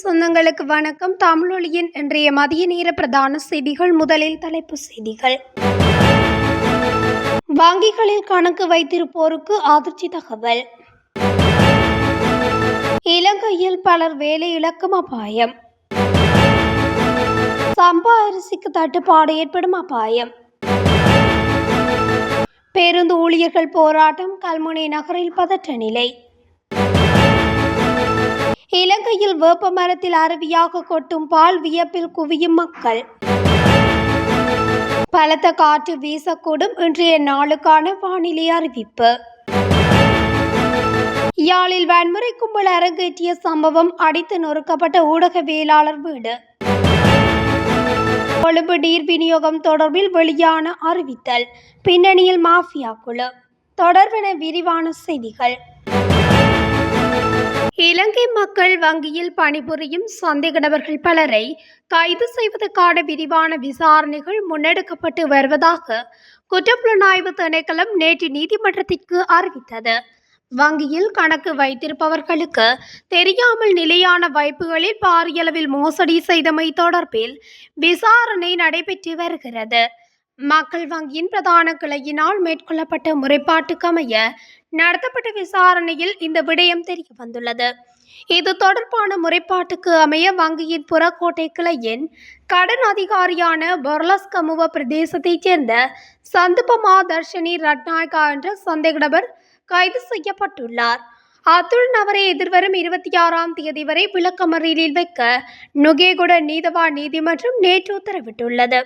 சொந்தங்களுக்கு வணக்கம். தமிழொலியின் இன்றைய மதிய நேர பிரதான செய்திகள் முதலில் தலைப்பு செய்திகள். வங்கிகளில் கணக்கு வைத்திருப்போருக்கு அதிர்ச்சி தகவல். இலங்கையில் பலர் வேலை இழக்கும் அபாயம். சம்பா அரிசிக்கு தட்டுப்பாடு ஏற்படும் அபாயம். பேருந்து ஊழியர்கள் போராட்டம் கல்முனை நகரில் பதற்ற நிலை. இலங்கையில் வேப்ப மரத்தில் அருவியாக கொட்டும் பால் வியப்பில் குவியும் மக்கள். பலத்த காற்று வீசக்கூடும் இன்றைய நாளுக்கான வானிலை அறிவிப்பு. யாழில் வன்முறை கும்பல் அரங்கேற்றிய சம்பவம் அடித்து நொறுக்கப்பட்ட ஊடகவியலாளர் வீடு. கொழும்பு நீர் விநியோகம் தொடர்பில் வெளியான அறிவித்தல். பின்னணியில் மாஃபியா குழு. தொடர்பென விரிவான செய்திகள். இலங்கை மக்கள் வங்கியில் பணிபுரியும் சந்தேக நபர்கள் பலரை கைது செய்வதற்கான விரிவான விசாரணைகள் முன்னெடுக்கப்பட்டு வருவதாக குற்றப்புலனாய்வு திணைக்களம் நேற்று நீதிமன்றத்திற்கு அறிவித்தது. வங்கியில் கணக்கு வைத்திருப்பவர்களுக்கு தெரியாமல் நிலையான வைப்புகளில் பாரியளவில் மோசடி செய்தமை தொடர்பில் விசாரணை நடைபெற்று வருகிறது. மக்கள் வங்கியின் பிரதான கிளையினால் மேற்கொள்ளப்பட்ட முறைப்பாட்டுக்கமைய நடத்தப்பட்ட விசாரணையில் இந்த விடயம் தெரிய வந்துள்ளது. இது தொடர்பான முறைப்பாட்டுக்கு அமைய வங்கியின் புறக்கோட்டை கிளையின் கடன் அதிகாரியான பொர்லஸ்கமுவ பிரதேசத்தைச் சேர்ந்த சந்துபமா தர்ஷினி ரட்நாயகா என்ற சந்தேக நபர் கைது செய்யப்பட்டுள்ளார். அத்துடன் அவரை எதிர்வரும் இருபத்தி ஆறாம் தேதி வரை விளக்கமறியலில் வைக்க நுகேகுட நீதவா நீதிமன்றம் நேற்று உத்தரவிட்டுள்ளது.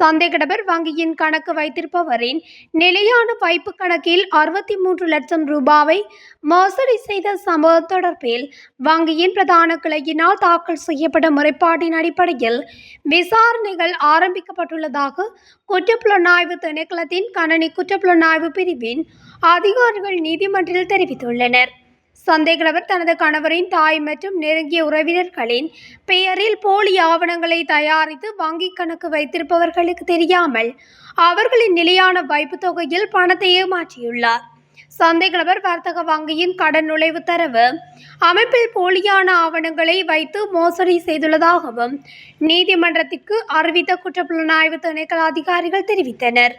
சந்தேக நபர் வங்கியின் கணக்கு வைத்திருப்பவரின் நிலையான வைப்பு கணக்கில் அறுபத்தி மூன்று லட்சம் ரூபாவை மோசடி செய்த சம்பவம் தொடர்பில் வங்கியின் பிரதான கிளையினால் தாக்கல் செய்யப்பட்ட முறைப்பாட்டின் அடிப்படையில் விசாரணைகள் ஆரம்பிக்கப்பட்டுள்ளதாக குற்றப்புலனாய்வு திணைக்களத்தின் கணனி குற்றப்புலனாய்வு பிரிவின் அதிகாரிகள் நீதிமன்றில் தெரிவித்துள்ளனர். சந்தேகநபர் தனது கணவரின் தாய் மற்றும் நெருங்கிய உறவினர்களின் பெயரில் போலி ஆவணங்களை தயாரித்து வங்கி கணக்கு வைத்திருப்பவர்களுக்கு தெரியாமல் அவர்களின் நிலையான வைப்பு தொகையில் பணத்தை ஏமாற்றியுள்ளார். சந்தேகநபர் வர்த்தக வங்கியின் கடன் நுழைவு தரவு அமைப்பில் போலியான ஆவணங்களை வைத்து மோசடி செய்துள்ளதாகவும் நீதிமன்றத்திற்கு அறிவித்த குற்றப்புலனாய்வு திணைக்கள அதிகாரிகள் தெரிவித்தனர்.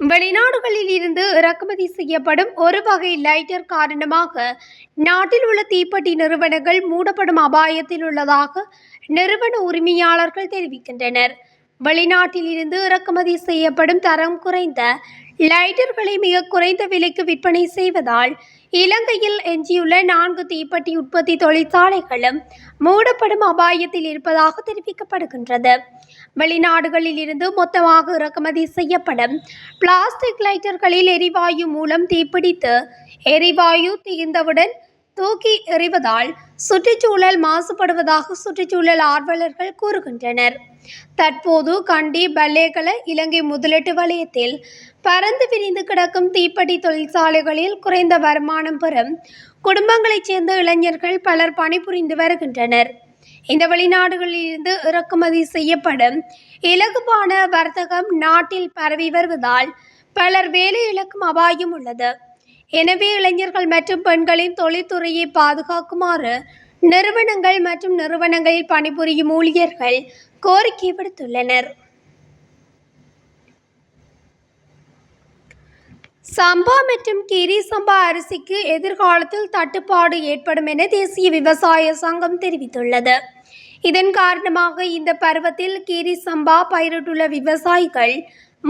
வெளிநாடுகளில் இருந்து இறக்குமதி செய்யப்படும் ஒரு வகை லைட்டர் காரணமாக நாட்டில் உள்ள தீப்பெட்டி நிறுவனங்கள் மூடப்படும் அபாயத்தில் உள்ளதாக நிறுவன உரிமையாளர்கள் தெரிவிக்கின்றனர். வெளிநாட்டில் இருந்து இறக்குமதி செய்யப்படும் தரம் குறைந்த லைட்டர்களை மிக குறைந்த விலைக்கு விற்பனை செய்வதால் இலங்கையில் எஞ்சியுள்ள நான்கு தீப்பெட்டி உற்பத்தி தொழிற்சாலைகளும் மூடப்படும் அபாயத்தில் இருப்பதாக தெரிவிக்கப்படுகின்றது. வெளிநாடுகளில் இருந்து மொத்தமாக இறக்குமதி செய்யப்படும் பிளாஸ்டிக் லைட்டர்களில் எரிவாயு மூலம் தீப்பிடித்து எரிவாயு தீர்ந்தவுடன் தூக்கி எறிவதால் சுற்றுச்சூழல் மாசுபடுவதாக சுற்றுச்சூழல் ஆர்வலர்கள் கூறுகின்றனர். தற்போது கண்டி பல்லேகல இலங்கை முதலீட்டு வலயத்தில் பறந்து விரிந்து கிடக்கும் தீப்பெட்டி தொழிற்சாலைகளில் குறைந்த வருமானம் பெறும் குடும்பங்களைச் சேர்ந்த இளைஞர்கள் பலர் பணிபுரிந்து வருகின்றனர். இந்த வெளிநாடுகளிலிருந்து இறக்குமதி செய்யப்படும் இலகுபான வர்த்தகம் நாட்டில் பரவி வருவதால் பலர் வேலை இழக்கும் அபாயம் உள்ளது. எனவே இளைஞர்கள் மற்றும் பெண்களின் தொழில்துறையை பாதுகாக்குமாறு நிறுவனங்கள் மற்றும் நிறுவனங்களில் பணிபுரியும் ஊழியர்கள் கோரிக்கை விடுத்துள்ளனர். சம்பா மற்றும் கிரி சம்பா அரிசிக்கு எதிர்காலத்தில் தட்டுப்பாடு ஏற்படும் என தேசிய விவசாய சங்கம் தெரிவித்துள்ளது. இதன் காரணமாக இந்த பருவத்தில் கீரி சம்பா பயிரிட்டுள்ள விவசாயிகள்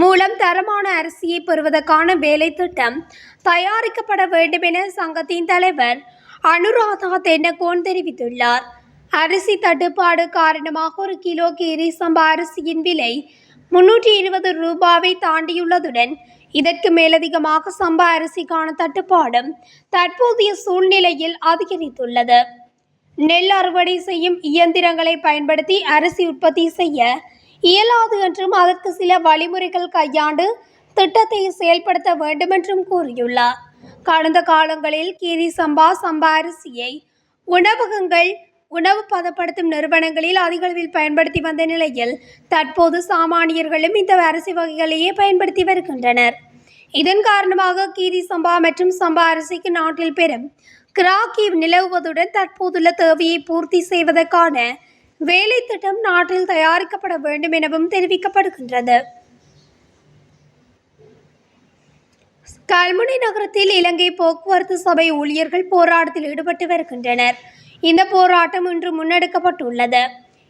மூலம் தரமான அரிசியை பெறுவதற்கான வேலை திட்டம் தயாரிக்கப்பட வேண்டும் என சங்கத்தின் தலைவர் அனுராதா தென்னகோன் தெரிவித்துள்ளார். அரிசி தட்டுப்பாடு காரணமாக ஒரு கிலோ கீரி சம்பா அரிசியின் விலை முன்னூற்றி இருபது ரூபாவை தாண்டியுள்ளதுடன் இதற்கு மேலதிகமாக சம்பா அரிசிக்கான தட்டுப்பாடும் தற்போதைய சூழ்நிலையில் அதிகரித்துள்ளது. நெல் அறுவடை செய்யும் இயந்திரங்களை பயன்படுத்தி அரிசி உற்பத்தி செய்ய இயலாது என்றும் அதற்கு சில வழிமுறைகள் கையாண்டு திட்டத்தை செயல்படுத்த வேண்டும் என்றும் கூறியுள்ளார். கடந்த காலங்களில் கீரி சம்பா சம்பா அரிசியை உணவகங்கள் உணவு பதப்படுத்தும் நிறுவனங்களில் அதிகளவில் பயன்படுத்தி வந்த நிலையில் தற்போது சாமானியர்களும் இந்த அரிசி வகைகளையே பயன்படுத்தி வருகின்றனர். இதன் காரணமாக கீரி சம்பா மற்றும் சம்பா அரிசிக்கு நாட்டில் பெரும் கிராக்கி நிலவுவதுடன் தற்போதுள்ள தேவையை பூர்த்தி செய்வதற்கான வேலை திட்டம் நாட்டில் தயாரிக்கப்பட வேண்டும் எனவும் தெரிவிக்கப்படுகின்றது. கல்முனை நகரத்தில் இலங்கை போக்குவரத்து சபை ஊழியர்கள் போராட்டத்தில் ஈடுபட்டு வருகின்றனர். இந்த போராட்டம் இன்று முன்னெடுக்கப்பட்டுள்ளது.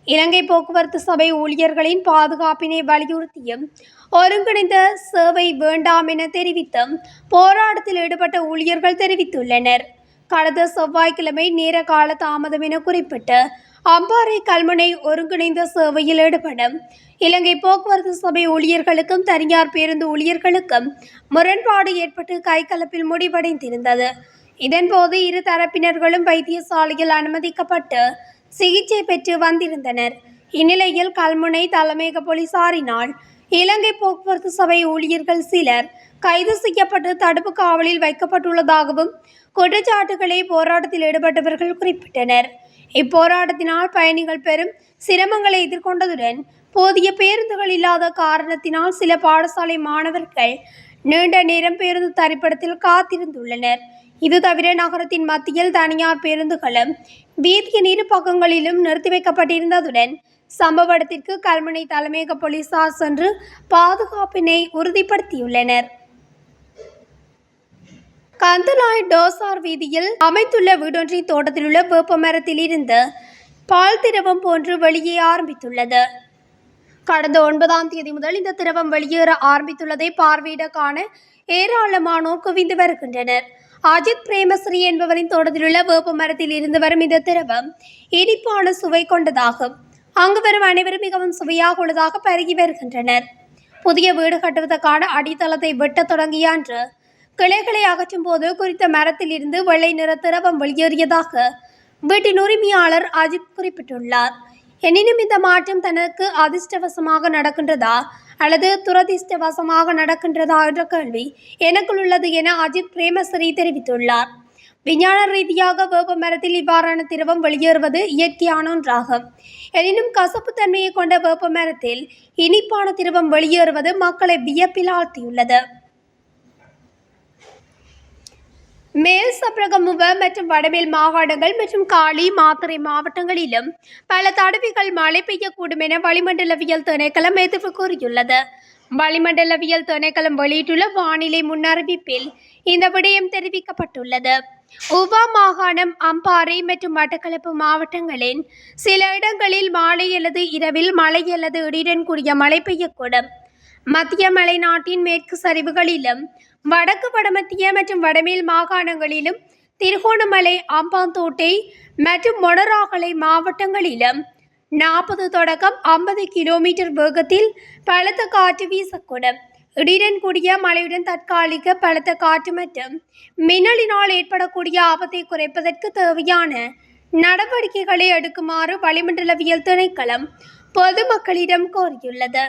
இலங்கை போக்குவரத்து சபை ஊழியர்களின் பாதுகாப்பினை வலியுறுத்தியும் ஒருங்கிணைந்த சேவை வேண்டாம் என தெரிவித்தும் போராட்டத்தில் ஈடுபட்ட ஊழியர்கள் தெரிவித்துள்ளனர். கடந்த செவ்வாய்க்கிழமை நேர கால தாமதம் என குறிப்பிட்டு அம்பாறை கல்முனை ஒருங்கிணைந்த சேவையில் ஈடுபடும் இலங்கை போக்குவரத்து சபை ஊழியர்களுக்கும் தனியார் பேருந்து ஊழியர்களுக்கும் முரண்பாடு ஏற்பட்டு கைகலப்பில் முடிவடைந்திருந்தது. இதன்போது இரு தரப்பினர்களும் வைத்தியசாலையில் அனுமதிக்கப்பட்டு சிகிச்சை பெற்று வந்திருந்தனர். இந்நிலையில் கல்முனை தலைமையக போலீசாரினால் இலங்கை போக்குவரத்து சபை ஊழியர்கள் சிலர் கைது செய்யப்பட்டு தடுப்பு காவலில் வைக்கப்பட்டுள்ளதாகவும் குற்றச்சாட்டுகளை போராட்டத்தில் ஈடுபட்டவர்கள் குறிப்பிட்டனர். இப்போராட்டத்தினால் பயணிகள் பெரும் சிரமங்களை எதிர்கொண்டதுடன் போதிய பேருந்துகள் இல்லாத காரணத்தினால் சில பாடசாலை மாணவர்கள் நீண்ட நேரம் பேருந்து தரிப்பிடத்தில் காத்திருந்துள்ளனர். இது தவிர நகரத்தின் மத்தியில் தனியார் பேருந்துகளும் வீதியின் இரு பக்கங்களிலும் நிறுத்தி வைக்கப்பட்டிருந்ததுடன் சம்பவ இடத்திற்கு கல்முனை தலைமையக போலீசார் சென்று பாதுகாப்பினை உறுதிப்படுத்தியுள்ளனர். கந்தலாய் டோசார் வீதியில் அமைத்துள்ள வீடொன்றின் தோட்டத்திலுள்ள வேப்ப மரத்தில் இருந்து பால் திரவம் போன்று வெளியே ஆரம்பித்துள்ளது. கடந்த ஒன்பதாம் தேதி முதல் இந்த திரவம் வெளியேற ஆரம்பித்துள்ளதை பார்வையிட காண ஏராளமானோர் குவிந்து வருகின்றனர். அஜித் பிரேமஸ்ரீ என்பவரின் தோட்டத்திலுள்ள வேப்ப மரத்தில் இருந்து வரும் இந்த திரவம் இனிப்பான சுவை கொண்டதாகும். அங்கு வரும் அனைவரும் மிகவும் சுவையாக உள்ளதாக பருகி வருகின்றனர். புதிய வீடு கட்டுவதற்கான அடித்தளத்தை வெட்டத் தொடங்கிய அன்று கிளைகளை அகற்றும் போது குறித்த மரத்தில் இருந்து வெள்ளை நிற திரவம் வெளியேறியதாக வீட்டின் உரிமையாளர் அஜித் குறிப்பிட்டுள்ளார். எனினும் இந்த மாற்றம் தனக்கு அதிர்ஷ்டவசமாக நடக்கின்றதா அல்லது துரதிர்ஷ்டவசமாக நடக்கின்றதா என்ற கேள்வி எனக்குள் உள்ளது என அஜித் பிரேமஸ்ரீ தெரிவித்துள்ளார். விஞ்ஞான ரீதியாக வேப்ப மரத்தில் இவ்வாறான திரவம் வெளியேறுவது இயற்கையான ஒன்றாகும். எனினும் கசப்பு தன்மையை கொண்ட வேப்ப மரத்தில் இனிப்பான திரவம் வெளியேறுவது மக்களை வியப்பில் ஆழ்த்தியுள்ளது. மேல் சப்ரகமுவ மற்றும் வடமேல் மாகாணங்கள் மற்றும் காலி மாத்தறை மாவட்டங்களிலும் பல தடவைகள் மழை பெய்யக்கூடும் என வளிமண்டலவியல் திணைக்களம் எதிர்ப்பு கூறியுள்ளது வளிமண்டலவியல் திணைக்களம் வெளியிட்டுள்ள வானிலை முன்னறிவிப்பில் இந்த விடயம் தெரிவிக்கப்பட்டுள்ளது உவா மாகாணம் அம்பாறை மற்றும் மட்டக்களப்பு மாவட்டங்களின் சில இடங்களில் மாலை அல்லது இரவில் மழை அல்லது இடியுடன் கூடிய மழை பெய்யக்கூடும் மத்திய மலைநாட்டின் மேற்கு சரிவுகளிலும் வடக்கு வடமத்திய மற்றும் வடமேல் மாகாணங்களிலும் திருகோணமலை அம்பாந்தோட்டை மற்றும் மொனராகலை மாவட்டங்களிலும் நாற்பது தொடக்கம் ஐம்பது கிலோமீட்டர் வேகத்தில் பலத்த காற்று வீசக்கூடும். இடியுடன் கூடிய மழையுடன் தற்காலிக பலத்த காற்று மற்றும் மின்னலினால் ஏற்படக்கூடிய ஆபத்தை குறைப்பதற்கு தேவையான நடவடிக்கைகளை எடுக்குமாறு வளிமண்டலவியல் திணைக்களம் பொதுமக்களிடம் கோரியுள்ளது.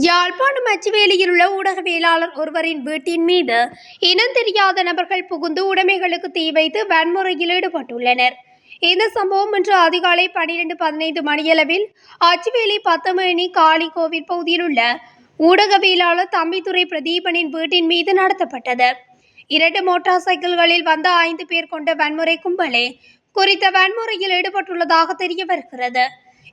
யாழ்ப்பாணம் அச்சுவேலியில் உள்ள ஊடகவியலாளர் ஒருவரின் வீட்டின் மீது இனம் தெரியாத நபர்கள் புகுந்து உடைமைகளுக்கு தீ வைத்து வன்முறையில் ஈடுபட்டுள்ளனர். இந்த சம்பவம் இன்று அதிகாலை பனிரெண்டு பதினைந்து மணியளவில் அச்சுவேலி பத்தமணி காளி கோவில் பகுதியில் உள்ள ஊடகவியலாளர் தம்பித்துறை பிரதீபனின் வீட்டின் மீது நடத்தப்பட்டது. இரண்டு மோட்டார் சைக்கிள்களில் வந்த ஐந்து பேர் கொண்ட வன்முறை கும்பலே குறித்த வன்முறையில் ஈடுபட்டுள்ளதாக தெரிய வருகிறது.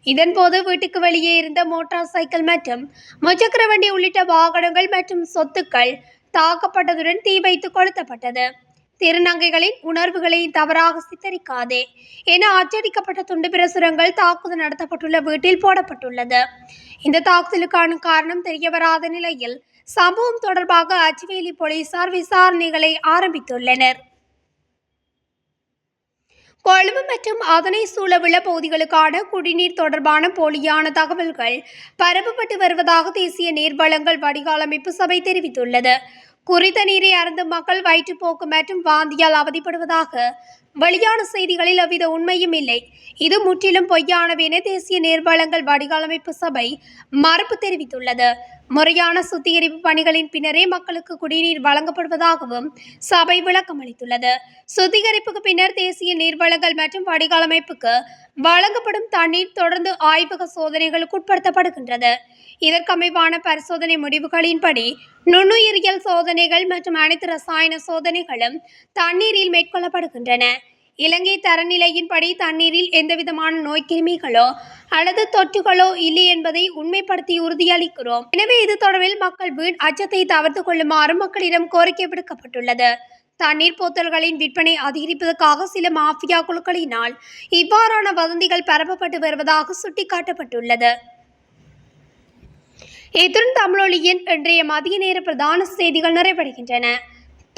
இதன்போது வீட்டுக்கு வெளியே இருந்த மோட்டார் சைக்கிள் மற்றும் முச்சக்கர வண்டி உள்ளிட்ட வாகனங்கள் மற்றும் சொத்துக்கள் தாக்கப்பட்டதுடன் தீ வைத்து கொளுத்தப்பட்டது. திருநங்கைகளின் உணர்வுகளை தவறாக சித்தரிக்காதே என அச்சடிக்கப்பட்ட துண்டு பிரசுரங்கள் தாக்குதல் நடத்தப்பட்டுள்ள வீட்டில் போடப்பட்டுள்ளது. இந்த தாக்குதலுக்கான காரணம் தெரியவராத நிலையில் சம்பவம் தொடர்பாக அச்சுவேலி போலீசார் விசாரணைகளை ஆரம்பித்துள்ளனர். கொழும்பு மற்றும் அதனை சூழவுள்ள பகுதிகளுக்கான குடிநீர் தொடர்பான போலியான தகவல்கள் பரப்பப்பட்டு வருவதாக தேசிய நீர்வளங்கள் வடிகால் அமைப்பு சபை தெரிவித்துள்ளது. குறித்த நீரை அருந்தும் மக்கள் வயிற்றுப்போக்கு மற்றும் வாந்தியால் அவதிப்படுவதாக வெளியான செய்திகளில் அவ்வித உண்மையும் இல்லை. இது முற்றிலும் பொய்யானவை தேசிய நீர்வளங்கள் வடிகாலமைப்பு சபை மறுப்பு தெரிவித்துள்ளது. முறையான சுத்திகரிப்பு பணிகளின் பின்னரே மக்களுக்கு குடிநீர் வழங்கப்படுவதாகவும் சபை விளக்கம் அளித்துள்ளது. சுத்திகரிப்புக்கு பின்னர் தேசிய நீர்வளங்கள் மற்றும் வடிகாலமைப்புக்கு வழங்கப்படும் தண்ணீர் தொடர்ந்து ஆய்வக சோதனைகளுக்கு உட்படுத்தப்படுகின்றது. இதற்கமைவான பரிசோதனை முடிவுகளின்படி நுண்ணுயிரியல் சோதனைகள் மற்றும் அனைத்து ரசாயன சோதனைகளும் தண்ணீரில் மேற்கொள்ளப்படுகின்றன. இலங்கை தரநிலையின்படி தண்ணீரில் எந்தவிதமான நோய்க்கிருமிகளோ அல்லது தொற்றுகளோ இல்லை என்பதை உண்மைப்படுத்தி உறுதியளிக்கிறோம். எனவே இது தொடர்பில் மக்கள் வீண் அச்சத்தை தவிர்த்து கொள்ளுமாறு மக்களிடம் கோரிக்கை விடுக்கப்பட்டுள்ளது. தண்ணீர் போத்தல்களின் விற்பனை அதிகரிப்பதற்காக சில மாஃபியா குழுக்களினால் இவ்வாறான வதந்திகள் பரப்பப்பட்டு வருவதாக சுட்டிக்காட்டப்பட்டுள்ளது. இத்துடன் தமிழொலியின் இன்றைய மதிய நேர பிரதான செய்திகள் நிறைவடைகின்றன.